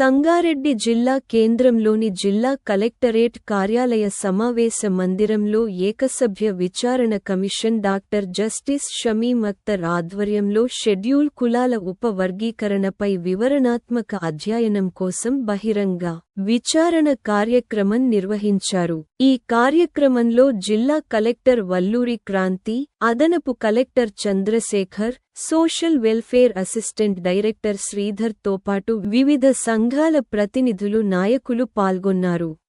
సంగారెడ్డి జిల్లా కేంద్రంలోని జిల్లా కలెక్టరేట్ కార్యాలయ సమావేశ మందిరంలో ఏకసభ్య విచారణ commission doctor justice Shamim Akhtar ఆధ్వర్యంలో షెడ్యూల్ కులాల ఉపవర్గీకరణపై వివరణాత్మక అధ్యయనం కోసం బహిరంగ విచారణ కార్యక్రమం నిర్వహించారు. ఈ కార్యక్రమంలో జిల్లా కలెక్టర్ వల్లూరి క్రాంతి అదనపు collector Chandrashekar social welfare assistant director శ్రీధర్తో పాటు వివిధ సంఘాల ప్రతినిధులు నాయకులు పాల్గొన్నారు.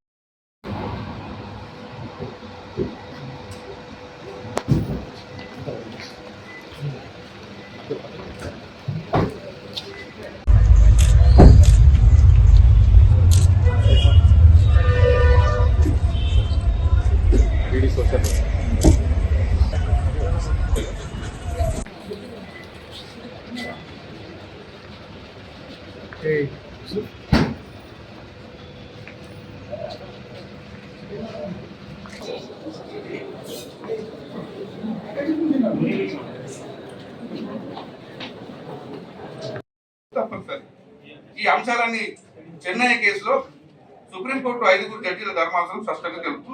తప్పనిసరి ఈ అంశాలన్నీ చెన్నై కేసులో సుప్రీంకోర్టు ఐదుగురు జడ్జీల ధర్మాసనం స్పష్టంగా తెలుపుతూ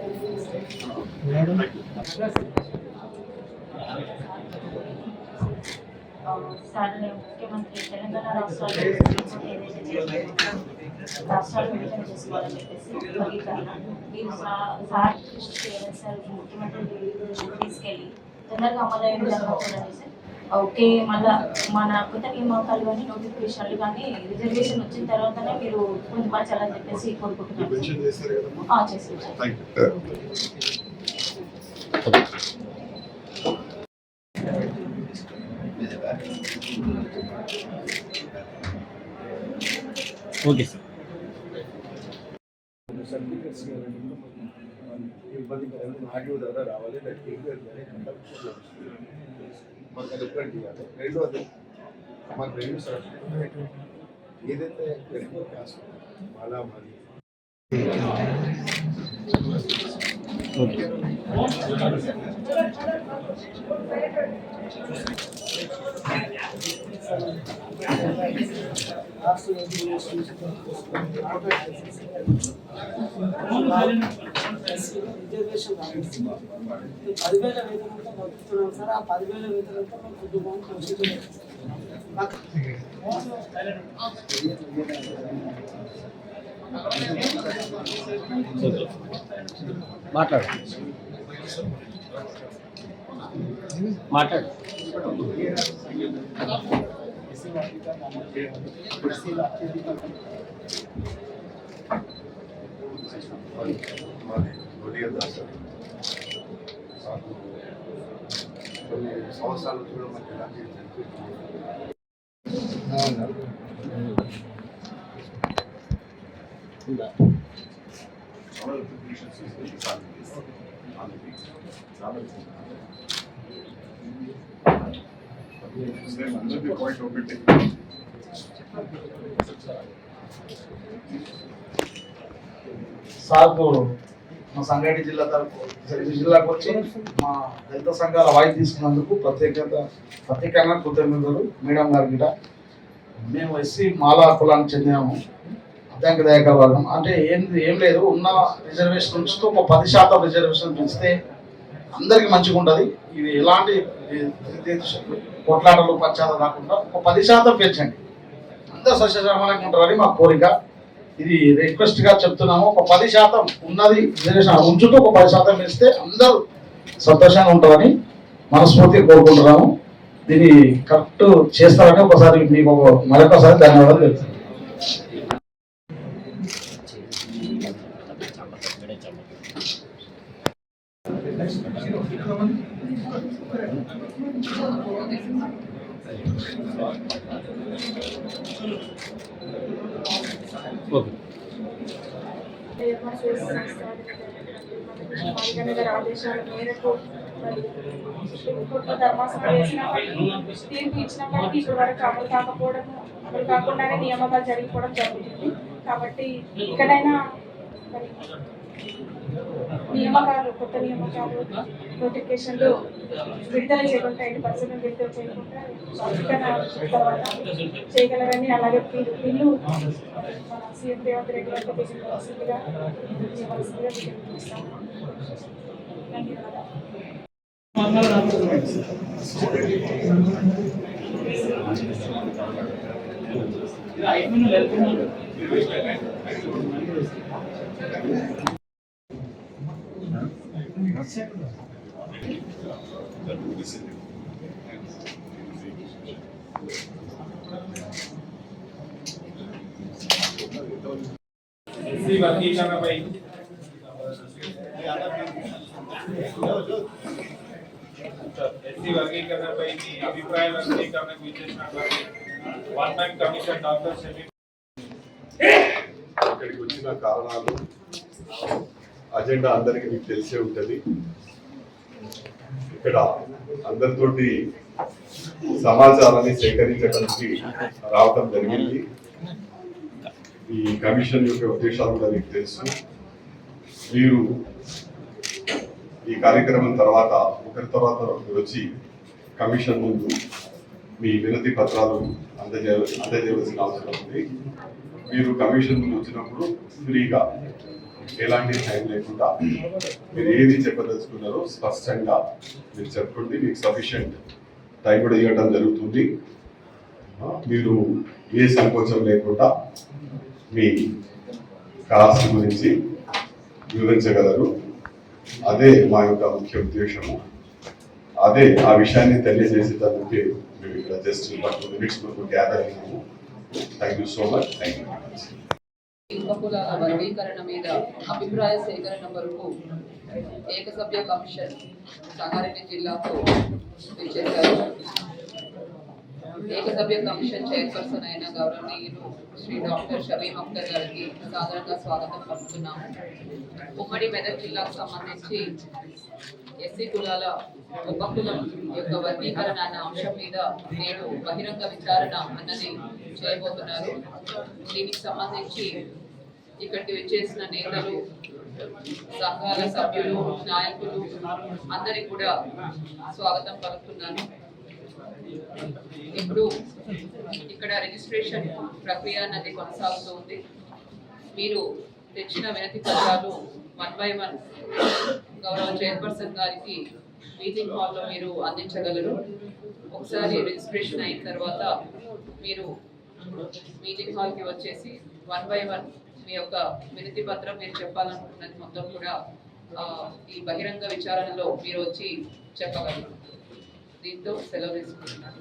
సార్ని ముఖ్యమంత్రి తెలంగాణ రాష్ట్రాలు ఏదైతే చేసిందో రాష్ట్రాలు విభజన చేసుకోవాలని చెప్పేసి వర్గీకరణ మీరు సార్ కృషి చేయాలి సార్ ముఖ్యమంత్రి దృష్టికి తీసుకెళ్ళి తొందరగా అమలయ్యే విధంగా సార్. ఓకే మళ్ళా మన కొత్త నియామకాలు కానీ నోటిఫికేషన్లు కానీ రిజర్వేషన్ వచ్చిన తర్వాతనే మీరు పొందుపరచాలని చెప్పేసి కోరుకుంటున్నాను మెన్షన్ చేశారు కదమ్మా ఆ, చేస్తాం sir thank you okay sir certificates ఇబ్బంది కదండి ఆడియో ద్వారా రావాలి దానికి ఎంక్వైరీ కానీ కండక్ట్ మాకు అది ఒక్కటి చేయాలి రెండోది మాకు రెండు సార్ ఏదైతే ఎక్కువ క్యాస్ట్ అలా మరి ఓకే రిజర్వేషన్ పదివేల వేతనంతో బతుకుతున్నాం సార్ ఆ పదివేల వేతనంతో మాకు కుటుంబాన్ని పోషించలేదు మాకు మాట్లాడు. మాట్లాడు. మాది గొలియ దాస్ కొన్ని సంవత్సరాల కూడా మాకు ఎలాంటి పాయింట్ ఒకటి సార్కు మా సంగారెడ్డి జిల్లా తరపు సంగారెడ్డి జిల్లాకు వచ్చి మా దళిత సంఘాల వాయి తీసుకున్నందుకు ప్రత్యేకత ప్రత్యేకంగా కృతజ్ఞతలు మేడం గారి గిట మేము ఎస్సీ మాలా కులానికి చెందినాము. అత్యంక దయాకర వర్గం అంటే ఏం ఏం లేదు. ఉన్న రిజర్వేషన్ ఉంచుతూ ఒక పది శాతం రిజర్వేషన్ పెంచితే అందరికి మంచిగా ఉంటుంది. ఇది ఎలాంటి కొట్లాటలు పచ్చాలు రాకుండా ఒక పది శాతం పెంచండి. అందరూ సస్యశ్రమాలంగా ఉంటారని మా కోరిక. ఇది రిక్వెస్ట్గా చెప్తున్నాము. ఒక పది శాతం ఉన్నది రిజర్వేషన్ ఉంచుతూ ఒక పది శాతం పెంచితే అందరూ సంతోషంగా ఉంటారని మనస్ఫూర్తిగా కోరుకుంటున్నాము. దీన్ని కరెక్ట్ చేస్తారని ఒకసారి మీకు మరొకసారి ధన్యవాదాలు తెలుపుతున్నాను. ఓకే గారి ఆదేశాల మేరకు ధర్మాసనం తీర్పు ఇచ్చినప్పటికీ ఇప్పటి వరకు అమలు కాకపోవడం అమలు కాకుండానే నియమాలు జరిగిపోవడం జరుగుతుంది కాబట్టి ఇక్కడైనా మరి నియామకాలు కొత్త నియామకాలు నోటిఫికేషన్లు విడుదల చేయకుండా ఎయిటీ పర్సెంట్ విడుదల చేయకుండా తర్వాత చేయగలరని అలాగే వీళ్ళు బిల్లు మన సీఎం రేవంత్ రెడ్డి గారితో తెలియవలసిందిగా చేయవలసిందిగా విజ్ఞప్తిస్తాము ధన్యవాదాలు. ఎస్సీ వర్గీకరణపై ఎస్సీ వర్గీకరణపై మీ అభిప్రాయ వర్గీకరణకు ఇచ్చేసినటువంటి one man commission doctor Shami ఇక్కడికి వచ్చిన కారణాలు అజెండా అందరికీ మీకు తెలిసే ఉంటుంది. ఇక్కడ అందరితోటి సమాచారాన్ని సేకరించడానికి రావటం జరిగింది. ఈ కమిషన్ యొక్క ఉద్దేశాలు కూడా మీకు తెలుసు. మీరు ఈ కార్యక్రమం తర్వాత ఒకరి తర్వాత ఒకరు వచ్చి కమిషన్ ముందు మీ వినతి పత్రాలు అందజే అందజేయవలసిన అవసరం ఉంది. మీరు కమిషన్ ముందు వచ్చినప్పుడు ఫ్రీగా ఎలాంటి టైం లేకుండా మీరు ఏది చెప్పదలుచుకున్నారో స్పష్టంగా మీరు చెప్పండి మీకు సఫిషియంట్ టైం కూడా ఇవ్వడం జరుగుతుంది. మీరు ఏ సంకోచం లేకుండా మీ కాస్ట్ గురించి వివరించగలరు. అదే మా యొక్క ముఖ్య ఉద్దేశము. అదే ఆ విషయాన్ని తెలియజేసేటందుకే మేము ఇక్కడ జస్ట్ మినిట్స్ వరకు gather అయినాము. Thank you so much thank you much వర్గీకరణ మీద అభిప్రాయ సేకరణ కొరకు ఏకసభ్య కమిషన్ సంగారెడ్డి జిల్లాకు విచ్చేశారు. ఏకసభ్య కమిషన్ చైర్పర్సన్ అయిన గౌరవనీయులు శ్రీ డాక్టర్ షమీం అఖ్తర్ గారికి సాధారణంగా స్వాగతం పలుకుతున్నాము. ఉమ్మడి మెదక్ జిల్లాకు సంబంధించి ఎస్సీ కులాల ఉపకులం యొక్క వర్గీకరణ అన్న అంశం మీద నేడు బహిరంగ విచారణ అన్నది చేయబోతున్నారు. దీనికి సంబంధించి ఇక్కడికి వచ్చేసిన నేతలు సంఘాల సభ్యులు నాయకులు అందరికి కూడా స్వాగతం పలుకుతున్నాను. ఇప్పుడు ఇక్కడ రిజిస్ట్రేషన్ ప్రక్రియ అన్నది కొనసాగుతూ ఉంది మీరు తెచ్చిన వినతి పత్రాలు వన్ బై వన్ గౌరవ చైర్పర్సన్ గారికి మీటింగ్ హాల్లో మీరు అందించగలరు. ఒకసారి రిజిస్ట్రేషన్ అయిన తర్వాత మీరు మీటింగ్ హాల్కి వచ్చేసి వన్ బై వన్ మీ యొక్క వినతి పత్రం మీరు చెప్పాలనుకున్నది మొత్తం కూడా ఈ బహిరంగ విచారణలో మీరు వచ్చి చెప్పగలరు. దీంతో సెలవు తీసుకుంటున్నాను.